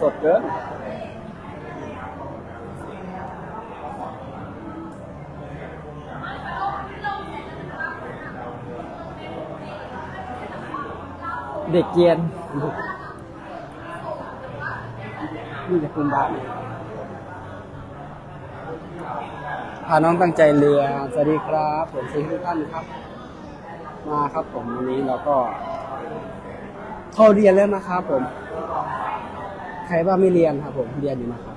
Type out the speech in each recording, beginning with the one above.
สดเกินเด็กเกียนนี่จะคุณบ้านพาน้องตั้งใจเรือสวัสดีครับ ผมซีทุกท่านครับ มาครับผมวันนี้เราก็เข้าเรียนแล้วนะครับผม ครว่าไม่เรียนครับผมเรียนอยู่นะครับ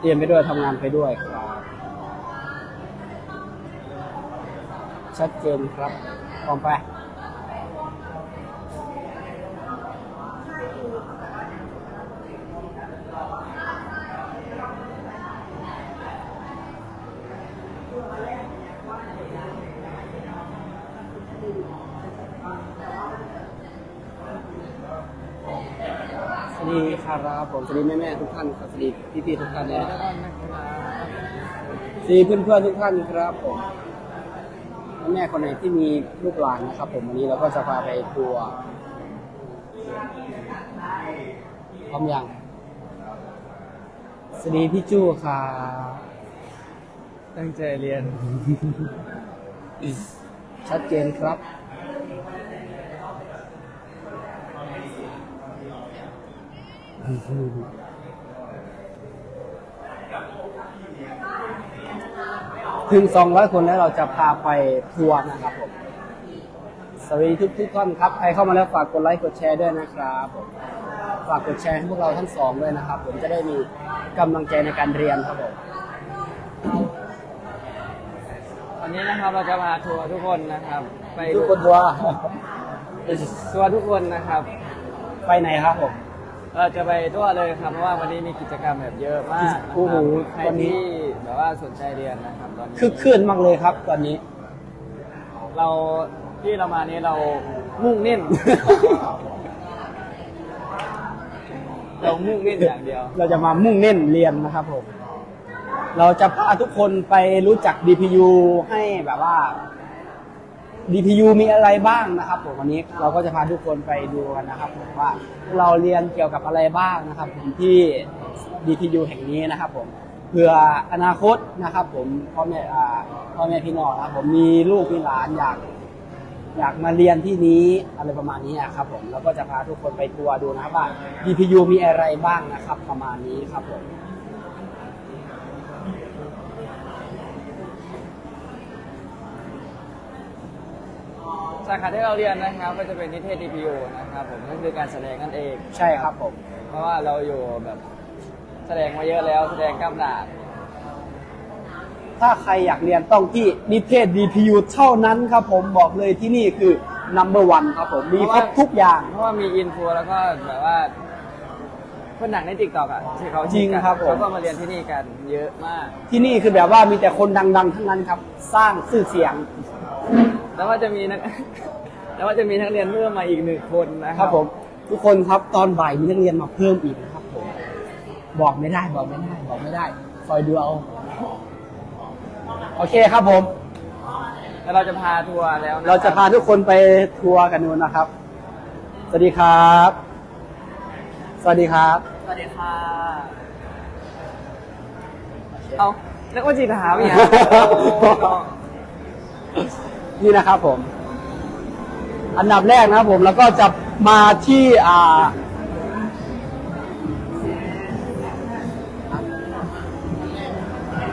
เรียนไปด้วยทำงานไปด้วยครับชัดเจนครับพร้อมไป วัสดีครับผมสวัสดีแม่แม่ๆทุกท่านครับสวัสดีพี่พี่ๆทุกท่านเลยสวัสดีเพื่อนเพื่อนๆทุกท่านครับผมแม่แม่ๆคนไหนที่มีลูกหลานนะครับ ผมวันนี้เราก็จะพาไปทัวร์พร้อมยังสวัสดีพี่จู้ครับตั้งใจเรียน ชัดเจนครับ ถึง 200 คนแล้วเราจะพาไปทัวร์นะครับผมสวัสดีทุกทุกท่านครับ ใครเข้ามาแล้วฝากกดไลค์กดแชร์ด้วยนะครับผมฝากกดแชร์ให้พวกเราทั้งสองด้วยนะครับ ผมจะได้มีกำลังใจในการเรียนครับผมวันนี้นะครับเราจะมาทัวร์ทุกคนนะครับ ไปทุกคนทัวร์ทัวร์ทุกคนนะครับ ไปไหนครับผม เราจะไปทั่วเลยครับเพราะว่าวันนี้มีกิจกรรมแบบเยอะมากโอ้โหใครวันนี้ ที่แบบว่าสนใจเรียนนะครับตอนนี้คือคลื่นมากเลยครับตอนนี้ เราที่เรามานี้เรามุ่งเน้น เรามุ่งเน้นอย่างเดียว เราจะมามุ่งเน้นเรียนนะครับผม เราจะพาทุกคนไปรู้จัก DPU ให้แบบว่า DPU มีอะไรบ้างนะครับผมวันนี้เราก็จะพาทุกคนไปดูกันนะครับผมว่าเราเรียนเกี่ยวกับอะไรบ้างนะครับผมที่ DPU แห่งนี้นะครับผมเพื่ออนาคตนะครับ ผมพ่อแม่พ่อแม่พี่น้องนะครับผมมีลูกมีหลานอยากอยากมาเรียนที่นี้อะไรประมาณนี้ครับผมแล้วก็จะพาทุกคนไปทัวร์ดูนะครับว่า DPU มีอะไรบ้างนะครับ ประมาณนี้ครับผม สาขาที่เราเรียนนะครับก็จะเป็นนิเทศ DPU นะครับผมก็คือการแสดงนั่นเองใช่ครับผม เพราะว่าเราอยู่แบบแสดงมาเยอะแล้วแสดงกล้ามหนาถ้าใครอยากเรียนต้องที่นิเทศ DPU เท่านั้นครับผมบอกเลยที่นี่คือ number one ครับผมมีครบทุกอย่าง เพราะว่ามีอินฟูแล้วก็แบบว่าคนหนังในติ๊กต็อกอะที่เขาจริงครับผม เขาก็มาเรียนที่นี่กันเยอะมาก ที่นี่คือแบบว่ามีแต่คนดังๆ ทั้งนั้นครับ สร้างชื่อเสียง แล้วว่าจะมีนัก แล้วว่าจะมีนักเรียนเพิ่มมาอีกหนึ่งคนนะคครัรับบผมทุกคนครับตอนบ่ายมีนักเรียนมาเพิ่มอีกนะครับผมบอกไม่ได้บอกไม่ได้บอกไม่ได้คอยดูเอาโอเคครับผม แล้วเราจะพาทัวร์แล้วนเราจะพาทุกคนไปทัวร์กันนู่นนะครับ สวัสดีครับ สวัสดีครับ สวัสดีค่ะเอาแล้วก็จีถามอีกอะ นี่นะครับผม อันดับแรกนะครับผมแล้วก็จะมาที่อ่า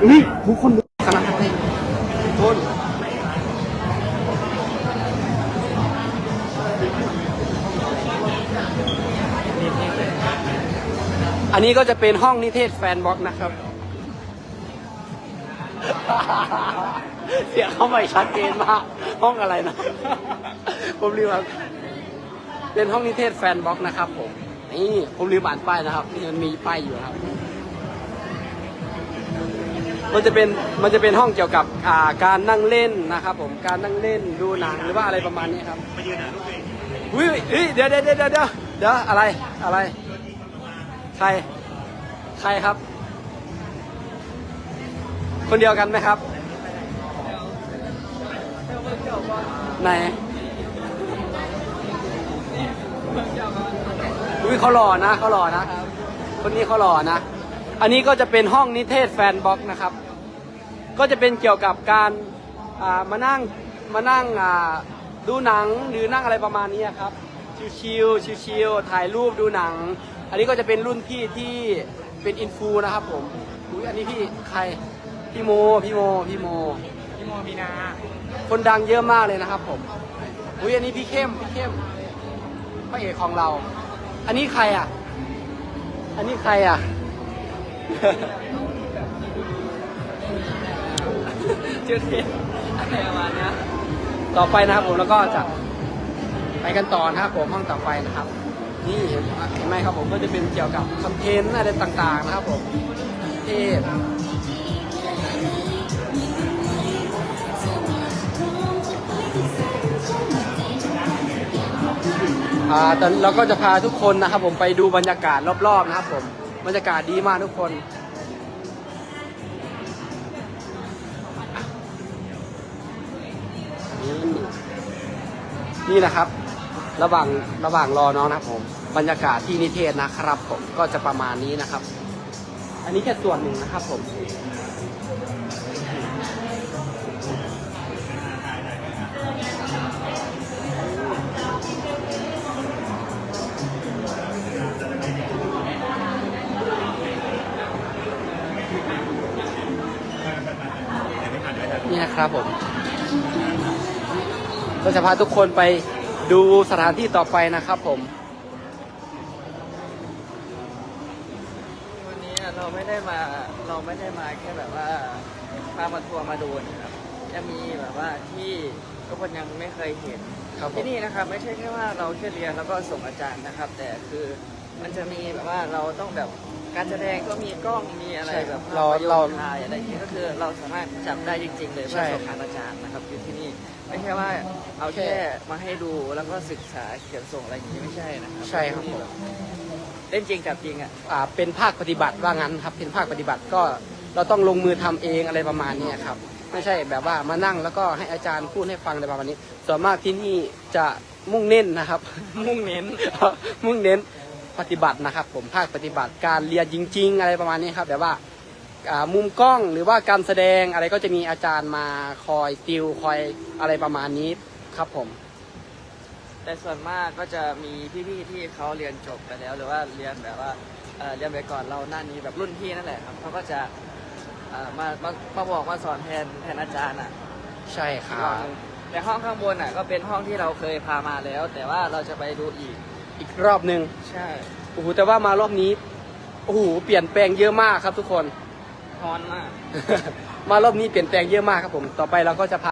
อุ้ยทุกคนดูขนาดนี้ทุกคนอันนี้ก็จะเป็นห้องนิเทศแฟนบ็อกนะครับ เสียงเข้าไม่ชัดเจนมาก ห้องอะไรนะ ผมลืมครับเป็นห้องนิเทศแฟนบ็อกซ์นะครับ ผม นี่ผมลืมอ่านป้ายนะครับ นี่มันมีป้ายอยู่ครับ มันจะเป็นมันจะเป็นห้องเกี่ยวกับอ่าการนั่งเล่นนะครับ ผมการนั่งเล่นดูหนังหรือว่าอะไรประมาณนี้ครับไปยืนหนังลูกเองอุ้ยเฮ้ยเดี๋ยวเดี๋ยวเดี๋ยวเดี๋ยวเดี๋ยวเดี๋ยวอะไรอะไร ใคร ใครครับ คนเดียวกันไหมครับ ไหนอุ้ยเขาหล่อนะเขาหล่อนะ คนนี้เขาหล่อนะ อันนี้ก็จะเป็นห้องนิเทศแฟนบ็อกนะครับ ก็จะเป็นเกี่ยวกับการมานั่งมานั่งดูหนังหรือนั่งอะไรประมาณนี้ครับ ชิวๆชิวๆถ่ายรูปดูหนัง อันนี้ก็จะเป็นรุ่นพี่ที่เป็นอินฟูนะครับผมอุ้ยอันนี้พี่ใคร พี่โมพี่โมพี่โม พี่โมมีนา คนดังเยอะมากเลยนะครับผม อุ้ยอันนี้พี่เข้มพี่เข้มพระเอกของเรา อันนี้ใครอะ อันนี้ใครอะชื่อเทปอะไรประมาณเนี้ยต่อไปนะครับผมแล้วก็จะไปกันต่อนะครับผมห้องต่อไปนะครับ นี่เห็นเห็นไหมครับผมก็จะเป็นเกี่ยวกับคอนเทนต์อะไรต่างๆนะครับผมเท อ่าแต่เราก็จะพาทุกคนนะครับ ผมไปดูบรรยากาศรอบๆนะครับ ผมบรรยากาศดีมากทุกคนนี่นี่นะครับ ระหว่างระหว่างรอน้องนะครับผมบรรยากาศที่นิเทศนะครับ ผมก็จะประมาณนี้นะครับ อันนี้แค่ส่วนหนึ่งนะครับผม นี่นะครับผมก็จะพาทุกคนไปดูสถานที่ต่อไปนะครับผมวันนี้เราไม่ได้มาเราไม่ได้มาแค่แบบว่าพามาทัวร์มาดูนะครับจะมีแบบว่าที่ทุกคนยังไม่เคยเห็นครับผมที่นี่นะครับไม่ใช่แค่ว่าเราแค่เรียนแล้วก็ส่งอาจารย์นะครับ แต่คือมันจะมีแบบว่าเราต้องแบบ การแสดงก็มีกล้องมีอะไรใช่แบบเราภพยนตเราถ่ายอะไรอย่างเงี้ยก็คือเราสามารถจับได้จริง ๆ เลยใช่เพื่อส่งหาอาจารย์นะครับอยู่ที่นี่ไม่ใช่ว่าเอาแค่มาให้ดูแล้วก็ศึกษาเขียนส่งอะไรอย่างนี้ไม่ใช่นะครัใช่ครับผม เล่นจริงจับจริงอะอ่าเป็นภาคปฏิบัติว่างั้นครับ เป็นภาคปฏิบัติก็เราต้องลงมือทำเองอะไรประมาณนี้ครับ ไม่ใช่แบบว่ามานั่งแล้วก็ให้อาจารย์พูดให้ฟังอะไรประมาณนี้ ส่วนมากที่นี่จะมุ่งเน้นนะครับ มุ่งเน้น มุ่งเน้น ปฏิบัตินะครับ ผมภาคปฏิบัติการเรียนจริง ๆ อะไรประมาณนี้ครับแบบว่าอ่ามุมกล้องหรือว่าการแสดงอะไรก็จะมีอาจารย์มาคอยติวคอยอะไรประมาณนี้ครับผม แต่ส่วนมากก็จะมีพี่ๆที่เขาเรียนจบไปแล้ว หรือว่าเรียนแบบว่าเอ่อเรียนไปก่อนเราหน้านี้แบบรุ่นพี่นั่นแหละครับเขาก็จะเอ่อมามามาบอกมาสอนแทนแทนอาจารย์อะใช่คอีกรัรอบบหนึ่งแต่ห้องข้างบนอะก็เป็นห้องที่เราเคยพามาแล้ว แต่ว่าเราจะไปดูอีก อีกรอบหนึ่งใช่โอ้โหแต่ว่ามารอบนี้โอ้โหเปลี่ยนแปลงเยอะมากครับทุกคน ฮอนมาก มารอบนี้เปลี่ยนแปลงเยอะมากครับผม ต่อไปเราก็จะพา